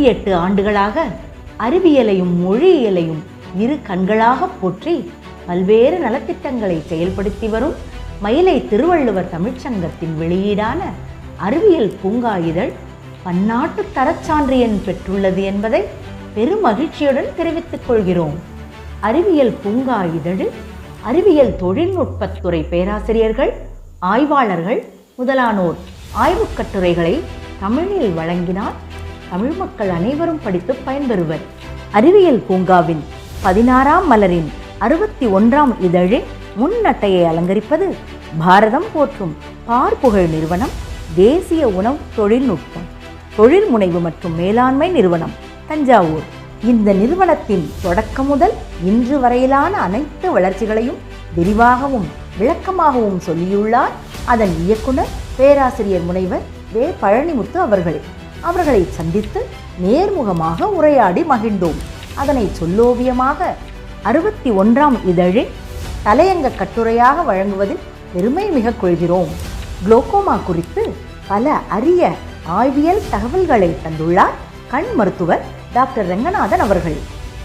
முப்பத்தி எட்டு ஆண்டுகளாக அறிவியலையும் மொழியியலையும் இரு கண்களாக போற்றி பல்வேறு நலத்திட்டங்களை செயல்படுத்தி வரும் மயிலை திருவள்ளுவர் தமிழ்ச்சங்கத்தின் வெளியீடான அறிவியல் பூங்கா இதழ் பன்னாட்டு தரச்சான்றியன் பெற்றுள்ளது என்பதை பெருமகிழ்ச்சியுடன் தெரிவித்துக் கொள்கிறோம். அறிவியல் பூங்கா இதழில் அறிவியல் தொழில்நுட்பத்துறை பேராசிரியர்கள் ஆய்வாளர்கள் முதலானோர் ஆய்வுக் கட்டுரைகளை தமிழில் வழங்கினால் தமிழ் மக்கள் அனைவரும் படித்து பயன்பெறுவர். அறிவியல் பூங்காவின் பதினாறாம் மலரின் அறுபத்தி ஒன்றாம் இதழில் முன்னட்டையை அலங்கரிப்பது பாரதம் போற்றும் பார்ப்புகழ் நிறுவனம் தேசிய உணவு தொழில்நுட்பம் தொழில் முனைவு மற்றும் மேலாண்மை நிறுவனம் தஞ்சாவூர். இந்த நிறுவனத்தின் தொடக்கம் முதல் இன்று வரையிலான அனைத்து வளர்ச்சிகளையும் விரிவாகவும் விளக்கமாகவும் சொல்லியுள்ளார் அதன் இயக்குனர் பேராசிரியர் முனைவர் வே. பழனிமுத்து அவர்களே. அவர்களை சந்தித்து நேர்முகமாக உரையாடி மகிழ்ந்தோம். அதனை சொல்லோவியமாக அறுபத்தி ஒன்றாம் இதழில் தலையங்க கட்டுரையாக வழங்குவதில் பெருமை மிக கொள்கிறோம். குளோகோமா குறித்து பல அரிய ஆய்வியல் தகவல்களை தந்துள்ளார் கண் மருத்துவர் டாக்டர் ரங்கநாதன் அவர்கள்.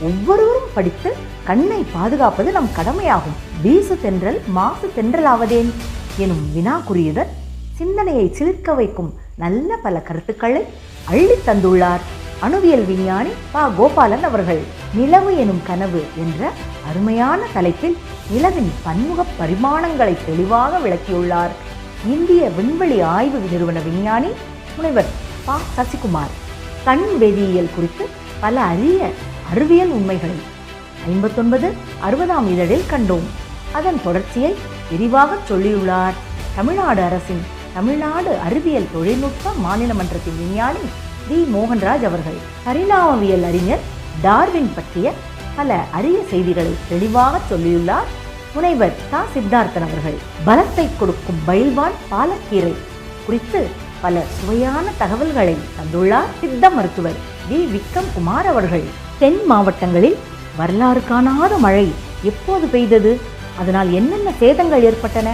ஒவ்வொருவரும் படித்து கண்ணை பாதுகாப்பது நம் கடமையாகும். வீசு தென்றல் மாசு தென்றலாவதேன்? எனும் வினா குறியுடன் சிந்தனையை சிலிர்க்க வைக்கும் நல்ல பல கருத்துக்களை அள்ளித் தந்துள்ளார். அணுவியல் விஞ்ஞானி பா. கோபாலன் அவர்கள். நிலவு எனும் கனவு என்ற அருமையான தலைப்பில் நிலவின் பன்முக பரிமாணங்களை தெளிவாக விளக்கியுள்ளார். இந்திய விண்வெளி ஆய்வு நிறுவன விஞ்ஞானி முனைவர் பா. சசிகுமார். கண் வேதியியல் குறித்து பல அரிய அறிவியல் உண்மைகளை ஐம்பத்தொன்பது அறுபதாம் இதழில் கண்டோம். அதன் தொடர்ச்சியை விரிவாக சொல்லியுள்ளார் தமிழ்நாடு அரசின் தமிழ்நாடு அறிவியல் தொழில்நுட்ப மாநில மன்றத்தின் விஞ்ஞானி வி மோகன்ராஜ் அவர்கள் பரிணாமவியல் அறிஞர் டார்வின் பற்றிய பல அரிய செய்திகளை தெளிவாக சொல்லியுள்ளார். முனைவர் தா. சித்தார்த்தன் அவர்கள் பலத்தை கொடுக்கும் பயில்வான் பாலக்கீரை குறித்து பல சுவையான தகவல்களை தந்துள்ளார். சித்த மருத்துவர் வி. விக்ரம் குமார் அவர்கள் தென் மாவட்டங்களில் வரலாறு காணாத மழை எப்போது பெய்தது? அதனால் என்னென்ன சேதங்கள் ஏற்பட்டன?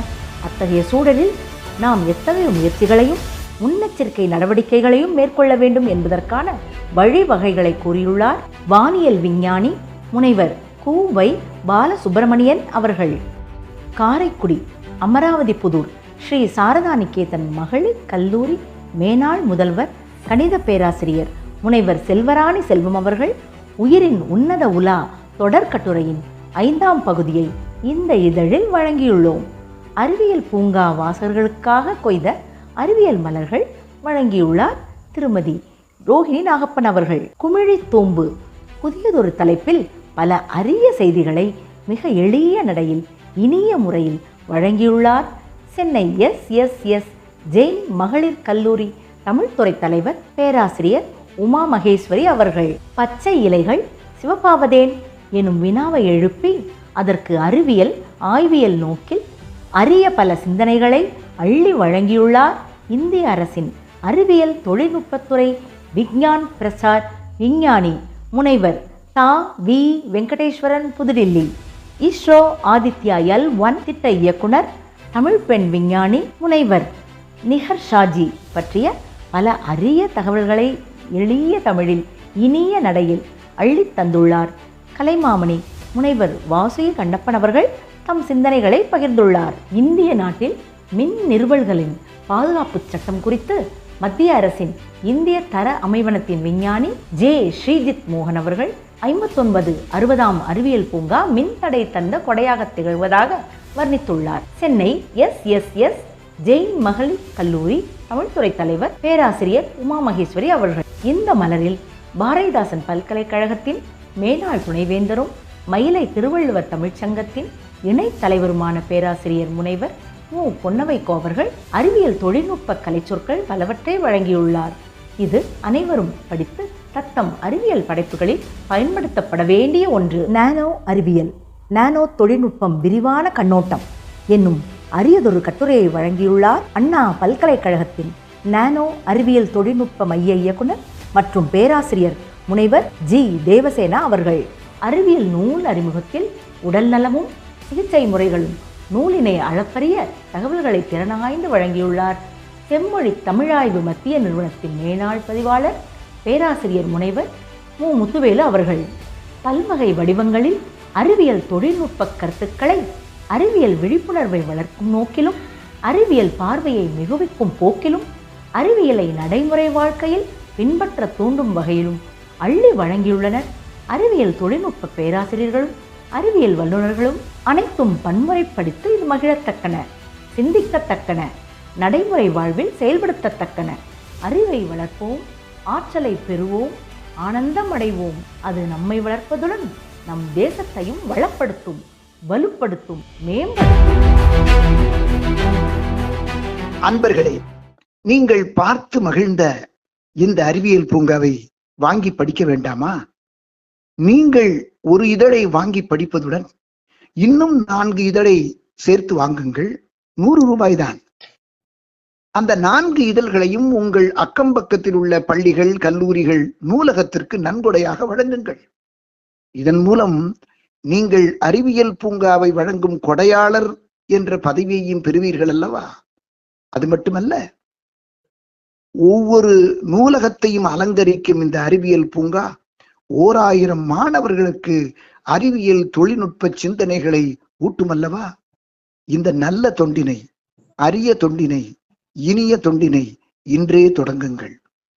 அத்தகைய சூழலில் நாம் எத்தகைய முயற்சிகளையும் முன்னெச்சரிக்கை நடவடிக்கைகளையும் மேற்கொள்ள வேண்டும் என்பதற்கான வழிவகைகளை கூறியுள்ளார் வானியல் விஞ்ஞானி முனைவர் கூவை பாலசுப்பிரமணியன் அவர்கள். காரைக்குடி அமராவதி புதூர் ஸ்ரீ. சாரதா நிகேதன் மகளிர் கல்லூரி மேனாள் முதல்வர் கணித பேராசிரியர் முனைவர் செல்வராணி செல்வம் அவர்கள் உயிரின் உன்னத உலா தொடர்கட்டுரையின் ஐந்தாம் பகுதியை இந்த இதழில் வழங்கியுள்ளோம். அறிவியல் பூங்கா வாசகர்களுக்காக கொய்த அறிவியல் மலர்கள் வழங்கியுள்ளார் திருமதி ரோஹிணி நாகப்பன் அவர்கள். குமிழி தோம்பு புதியதொரு தலைப்பில் பல அரிய செய்திகளை மிக எளிய நடையில் இனிய முறையில் வழங்கியுள்ளார் Chennai S S S Jain மகளிர் கல்லூரி தமிழ்துறை தலைவர் பேராசிரியர் உமா மகேஸ்வரி அவர்கள். பச்சை இலைகள் சிவப்பாவதேன் எனும் வினாவை எழுப்பி அதற்கு அறிவியல் ஆய்வியல் நோக்கில் அரிய பல சிந்தனைகளை அள்ளி வழங்கியுள்ளார் இந்திய அரசின் அறிவியல் தொழில்நுட்பத்துறை விக்ஞான் பிரசார் விஞ்ஞானி. முனைவர் தா. வி. வெங்கடேஸ்வரன் புதுடில்லி. இஸ்ரோ ஆதித்யா எல் ஒன் திட்ட இயக்குனர் தமிழ் பெண் விஞ்ஞானி முனைவர் நிகர் ஷாஜி பற்றிய பல அரிய தகவல்களை எளிய தமிழில் இனிய நடையில் அள்ளித் தந்துள்ளார். கலைமாமணி முனைவர் வாசுகி கண்ணப்பன் அவர்கள் தம் சிந்தனைகளை பகிர்ந்துள்ளார். இந்திய நாட்டில் மின் நிறுவல்களின் பாதுகாப்பு சட்டம் குறித்து மத்திய அரசின் இந்திய தர அமைவனத்தின் விஞ்ஞானி ஜே. ஸ்ரீஜித் மோகன் அவர்கள் ஐம்பத்தொன்பது அறுபதாம் அறிவியல் பூங்கா மின் தடை தந்த கொடையாக திகழ்வதாக வர்ணித்துள்ளார். Chennai S S S Jain மகளிர் கல்லூரி தமிழ்துறை தலைவர் பேராசிரியர் உமா மகேஸ்வரி அவர்கள். இந்த மலரில் பாரதிதாசன் பல்கலைக்கழகத்தின் மேனாள் துணைவேந்தரும் மயிலை திருவள்ளுவர் தமிழ்ச்சங்கத்தின் இணைத் தலைவருமான பேராசிரியர் முனைவர் மு. பொன்னவைக்கோ அவர்கள் அறிவியல் தொழில்நுட்ப கலைச்சொற்கள் பலவற்றை வழங்கியுள்ளார். இது அனைவரும் படித்து தத்தம் அறிவியல் படைப்புகளில் பயன்படுத்தப்பட வேண்டிய ஒன்று. நானோ அறிவியல் நானோ தொழில்நுட்பம் விரிவான கண்ணோட்டம் என்னும் அரியதொரு கட்டுரையை வழங்கியுள்ளார் அண்ணா பல்கலைக்கழகத்தின் நானோ அறிவியல் தொழில்நுட்ப மைய இயக்குனர் மற்றும் பேராசிரியர் முனைவர் ஜி. தேவசேனா அவர்கள். அறிவியல் நூல் அறிமுகத்தில் உடல் நலமும் சிகிச்சை முறைகளும் நூலினை அளப்பரிய தகவல்களை திறனாய்ந்து வழங்கியுள்ளார். செம்மொழி தமிழாய்வு மத்திய நிறுவனத்தின் மேனாள் பதிவாளர் பேராசிரியர் முனைவர் மு. முத்துவேலு அவர்கள். பல்வகை வடிவங்களில் அறிவியல் தொழில்நுட்ப கருத்துக்களை அறிவியல் விழிப்புணர்வை வளர்க்கும் நோக்கிலும் அறிவியல் பார்வையை மிகுவிக்கும் போக்கிலும் அறிவியலை நடைமுறை வாழ்க்கையில் பின்பற்ற தூண்டும் வகையிலும் அள்ளி வழங்கியுள்ளனர். அறிவியல் தொழில்நுட்ப பேராசிரியர்களும் அறிவியல் வல்லுநர்களும் அனைத்தும் பன்முறைப்படுத்தி இது மகிழத்தக்கன சிந்திக்கத்தக்கன நடைமுறை வாழ்வில் செயல்படுத்தத்தக்கன. அறிவை வளர்ப்போம் ஆற்றலை பெறுவோம் ஆனந்தம் அடைவோம் அது நம்மை வளர்ப்பதுடன் நம் தேசத்தையும் வளப்படுத்தும் வலுப்படுத்தும் மேம்படுத்தும். அன்பர்களே நீங்கள் பார்த்து மகிழ்ந்த இந்த அறிவியல் பூங்காவை வாங்கி படிக்க வேண்டாமா? நீங்கள் ஒரு இதழை வாங்கி படிப்பதுடன் இன்னும் நான்கு இதழை சேர்த்து வாங்குங்கள். நூறு ரூபாய் தான் அந்த நான்கு இதழ்களையும் உங்கள் அக்கம் பக்கத்தில் உள்ள பள்ளிகள் கல்லூரிகள் நூலகத்திற்கு நன்கொடையாக வழங்குங்கள். இதன் மூலம் நீங்கள் அறிவியல் பூங்காவை வழங்கும் கொடையாளர் என்ற பதவியையும் பெறுவீர்கள் அல்லவா? அது மட்டுமல்ல ஒவ்வொரு நூலகத்தையும் அலங்கரிக்கும் இந்த அறிவியல் பூங்கா ஓர் ஆயிரம் மாணவர்களுக்கு அறிவியல் தொழில்நுட்ப சிந்தனைகளை ஊட்டுமல்லவா? இந்த நல்ல தொண்டினை அரிய தொண்டினை இனிய தொண்டினை இன்றே தொடங்குங்கள்.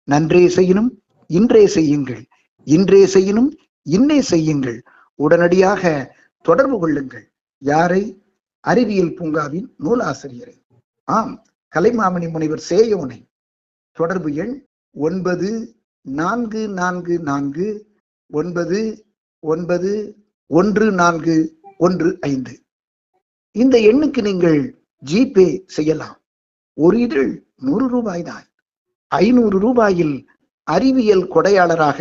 நன்றே செய்யணும் இன்றே செய்யுங்கள். இன்றே செய்யணும் இன்னே செய்யுங்கள். உடனடியாக தொடர்பு கொள்ளுங்கள். யாரை? அறிவியல் பூங்காவின் நூலாசிரியரை. ஆம் கலைமாமணி முனைவர் சேயோனை. தொடர்பு எண் ஒன்பது நான்கு நான்கு நான்கு ஒன்பது ஒன்பது ஒன்று நான்கு ஒன்று ஐந்து. இந்த எண்ணுக்கு நீங்கள் ஜிபே செய்யலாம். ஒரு இதழ் நூறு ரூபாய் தான் ஐநூறு ரூபாயில் அறிவியல் கொடையாளராக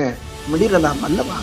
மிளிரலாம் அல்லவா?